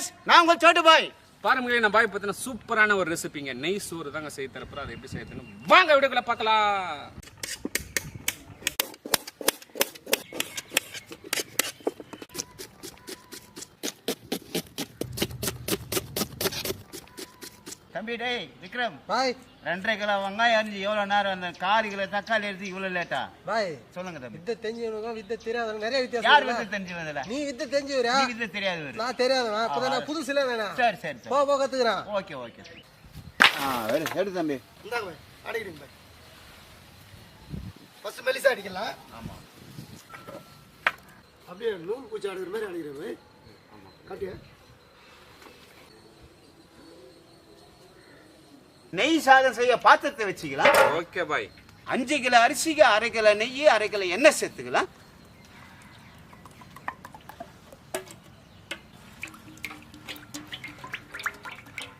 Guys நான் உங்கள் சோட்டு பாய் பாருங்களேன் நான் பாய் பார்த்தீங்கன்னா சூப்பரான ஒரு ரெசிபிங்க நெய் சோறு தாங்க செய்ய தரப்புறோம் அதை எப்படி செய்யறதுன்னு வாங்க வீடியோக்குள்ள பார்க்கலாம். தம்பி டேய் விக்ரம். பாய். ரெண்டரை கிலோ வெங்காயம் அரிஞ்சு எவ்வளோ நேரம் அந்த கால் கிலோ தக்காளி அரிஞ்சு இவ்வளோ லேட்டா பாய் சொல்லுங்க தம்பி. வித்தை தெரிஞ்சவனுக்கும் வித்தை தெரியாதவங்க நிறைய வித்தியாசம் யார்? வித்து தெரிஞ்சு வந்தல நீ வித்தை தெரிஞ்சவரா? நீ வித்து தெரியாது நான் தெரியாதவன்? இப்பதான் நான் புதுசுல வேணாம் சரி சரி போ போ கத்துக்கிறேன். Okay okay. ஆ வெரி எடு தம்பி. இந்தாங்க பாய் அடிக்கிறீங்க பாய். ஃபர்ஸ்ட் மெலிசா அடிக்கலாம். ஆமா. அப்படியே நூல் பூச்சி அடிக்கிற மாதிரி அடிக்கிறேன் பாய். ஆமா. காட்டியா? நெய் சாதம் செய்ய பாத்திரத்தை வச்சுக்கலாம். ஓகே பாய் அஞ்சு கிலோ அரிசிக்கு அரை கிலோ நெய் அரை கிலோ எண்ணெய் சேர்த்துக்கலாம்.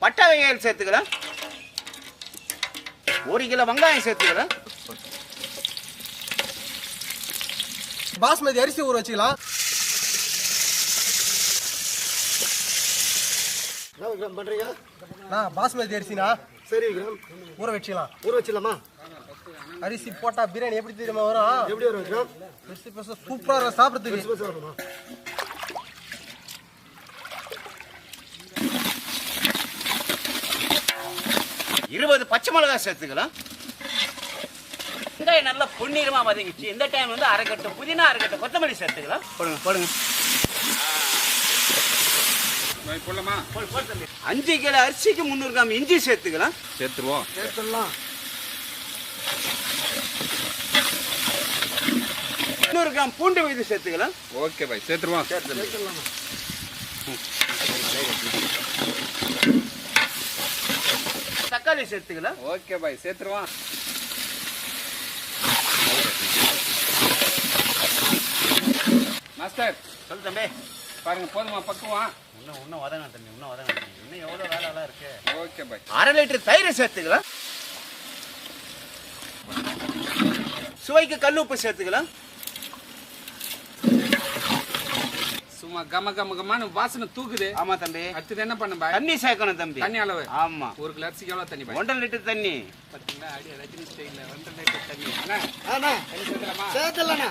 பட்டை வகைகள் சேர்த்துக்கலாம். ஒரு கிலோ வெங்காயம் சேர்த்துக்கலாம். பாஸ்மதி அரிசி ஊற வச்சுக்கலாம். பண்றீங்க? பாஸ்மதி அரிசினா சரி விக்ரம். ஊற வச்சுக்கலாம். ஊற வச்சிடலாமா? அரிசி போட்டா பிரியாணி எப்படி தெரியுமா வரும்? எப்படி வரும் விக்ரம்? பெருசு பெருசு சூப்பரா இருக்கும் சாப்பிடுறதுக்கு. இருபது பச்சை மிளகாய் சேர்த்துக்கலாம். வெங்காயம் நல்லா பொன்னிறமா வதங்கிச்சு இந்த டைம் வந்து அரைக்கட்டு புதினா அரைக்கட்டு கொத்தமல்லி சேர்த்துக்கலாம். போடுங்க போடுங்க. போடலாமா. அஞ்சு கிலோ அரிசிக்கு முந்நூறு கிராம் இஞ்சி சேர்த்துக்கலாம். சேர்த்துருவோம். சேர்த்துடலாம். முந்நூறு கிராம் பூண்டு விழுது சேர்த்துக்கலாம். ஓகே பாய் சேர்த்துருவோம். சேர்த்துடலாமா? தக்காளி சேர்த்துக்கலாம். ஓகே பாய் சேர்த்துருவோம். மாஸ்டர். சொல்லு தம்பி. பாருங்க போதுமா பக்குவம். இன்னும் இன்னும் வதங்க தம்பி இன்னும் வதங்க. தம்பி இன்னும் எவ்வளோ வேலைலாம் இருக்கு? ஓகே பாய் அரை லிட்டர் தயிர் சேர்த்துக்கலாம். சுவைக்கு கல் உப்பு சேர்த்துக்கலாம். சும்மா கம கம கமான்னு வாசனை தூக்குது. ஆமா தம்பி. அடுத்தது என்ன பண்ண பாய்? தண்ணி சேர்க்கணும் தம்பி. தண்ணி அளவு. ஆமா. ஒரு கிலோ அரிசிக்கு எவ்வளோ தண்ணி பாய்? ஒன்றரை லிட்டர் தண்ணி. பார்த்தீங்களா அடி ரஜினி ஸ்டைலில் ஒன்றரை லிட்டர் தண்ணி. அண்ணா தண்ணி சேர்த்துலாமா சேர்த்துடலாண்ணா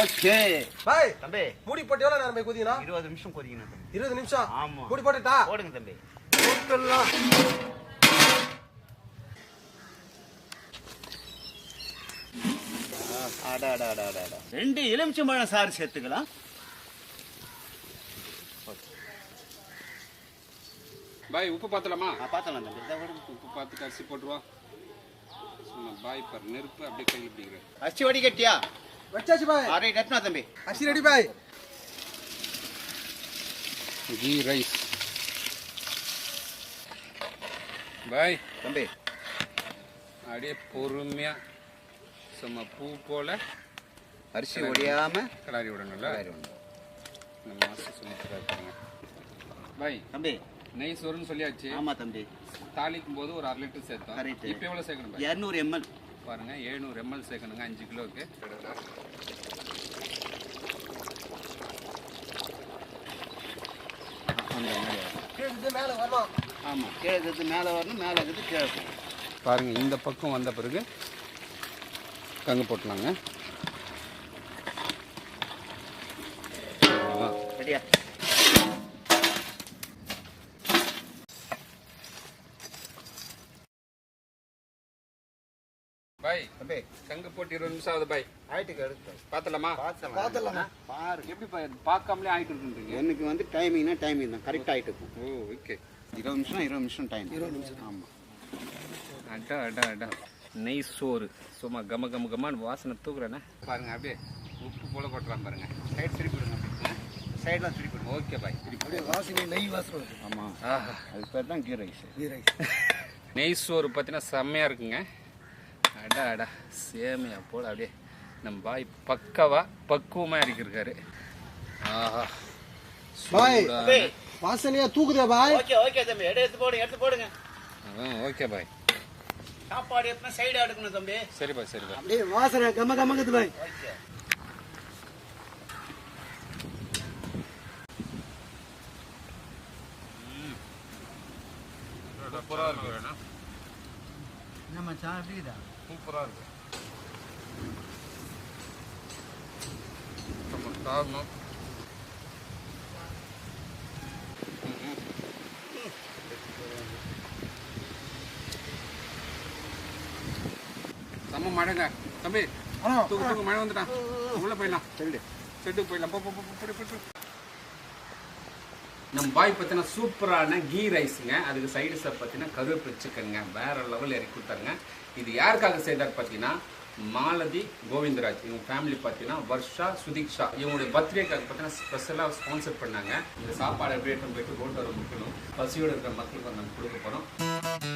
ஓகே பாய் தம்பி. மூடி போட்டு எவ்வளவு நேரம் போய் குதிக்கணும்? இருபது நிமிஷம் கொதிக்கணும் தம்பி. இருபது நிமிஷம்? ஆமா. மூடி போட்டுட்டா? போடுங்க தம்பி. போட்டுடலாம். ரெண்டு எலுமிச்சம்பழம் சாறு சேர்த்துக்கலாம். பாய் உப்பு பார்த்தலாமா பார்த்தலாம் தம்பி. உப்பு பார்த்துட்டு அரிசி போட்டுருவோம் பாய் பார் நெருப்பு அப்படியே கையில் பிடிக்கிறேன். அரிசி வடிகட்டியா? வச்சாச்சு பாய் அரை தம்பி. அரிசி ரெடி பாய். Key rice. பாய். தம்பி. அப்படியே பொறுமையா. சும்மா பூ போல. அரிசி ஒடியாம கிளறி விடணும்ல ஒண்ணு. இந்த மாசம் சும்மா இருப்பாங்க பாய். தம்பி. நெய் சோறுன்னு சொல்லியாச்சு. ஆமா தம்பி. தாளிக்கும் போது ஒரு அரை லிட்டர் சேர்த்தோம். இப்போ எவ்வளோ சேர்க்கணும் பாய்? இரநூறு எம்எல். பாருங்க எழுநூறு எம்எல் சேர்க்கணுங்க அஞ்சு கிலோவுக்கு. இது மேல வரணும் ஆமா. கீழே இருக்கிறது மேலே வரணும் மேலே இருக்கிறது கீழே பாருங்கள் இந்த பக்கம் வந்த பிறகு கங்கு போட்டலாங்க. அவ்வளவுதான். பாய். தம்பி கங்கு போட்டு இருபது நிமிஷம் ஆகுது பாய். ஆயிட்டுக்கு எடுத்து பார்த்தலாமா பார்த்தலாம்? பாரு. எப்படி பாய்? பார்க்காமலே ஆயிட்டு இருக்குன்றீங்க? எனக்கு வந்து டைமிங்னா டைமிங் தான். கரெக்ட் ஆயிட்டு இருக்கும். Oh okay. இருபது நிமிஷம் இருபது நிமிஷம் டைம் இருபது நிமிஷம். ஆமா. அடா அடா அடா. நெய் சோறு. சும்மா கம கம கமான்னு வாசனை தூக்குறேண்ணே பாருங்க அப்படியே உப்பு போல கொட்டலாம் பாருங்க. சைடு திருப்பி விடுங்க. சைடில் திருப்பி விடுங்க. ஓகே பாய் அப்படியே வாசனை நெய் வாசனை. ஆமாம் ஆஹா. அது பேர் தான் கீ ரைஸ் கீ ரைஸ் நெய் சோறு பார்த்தீங்கன்னா செம்மையாக இருக்குங்க. அடா அடா சேமியா போல் அப்படியே நம்ம பாய் பக்கவா பக்குவமாக இறக்கிருக்காரு ஆஹா பாய். சூடான- வாசனையா தூக்குதே பாய். ஓகே ஓகே தம்பி எடுத்து போடுங்க எடுத்து போடுங்க. ஆ ஓகே பாய். சாப்பாடு எப்ப சைடு எடுக்கணும் தம்பி. சரிப்பா சரிப்பா அப்படியே வாசனை கம்ம கம்மக்குது பாய். ஓகே. சூப்பராக இருக்கு வேணா என்ன மச்சான் எப்படிதா சூப்பராக இருக்கு நம்ம காரணம் செம்ம மழைங்க தம்பி தூக்கு தூக்கு மழை வந்துட்டான் உள்ள போயிடலாம் சரி செட்டுக்கு போயிடலாம் போ, போ. நம்ம பாய் பார்த்தீங்கன்னா சூப்பரான கீ ரைஸுங்க. அதுக்கு சைடு சார் பார்த்தீங்கன்னா கருவேப்பிலை சிக்கனுங்க வேறு லெவல் இறக்கி கொடுத்தாங்க இது யாருக்காக செய்தார் பார்த்தீங்கன்னா மாலதி கோவிந்தராஜ். இவங்க ஃபேமிலி பார்த்தீங்கன்னா வர்ஷா சுதீக்ஷா. இவங்களுடைய பர்த்டேக்காக பார்த்தீங்கன்னா ஸ்பெஷலாக ஸ்பான்சர் பண்ணாங்க. இந்த சாப்பாடு எப்படி எடுத்து போயிட்டு ரோட்டோட முக்கணும் பசியோடு இருக்கிற மக்களுக்கு நம்ம கொடுக்க போகிறோம்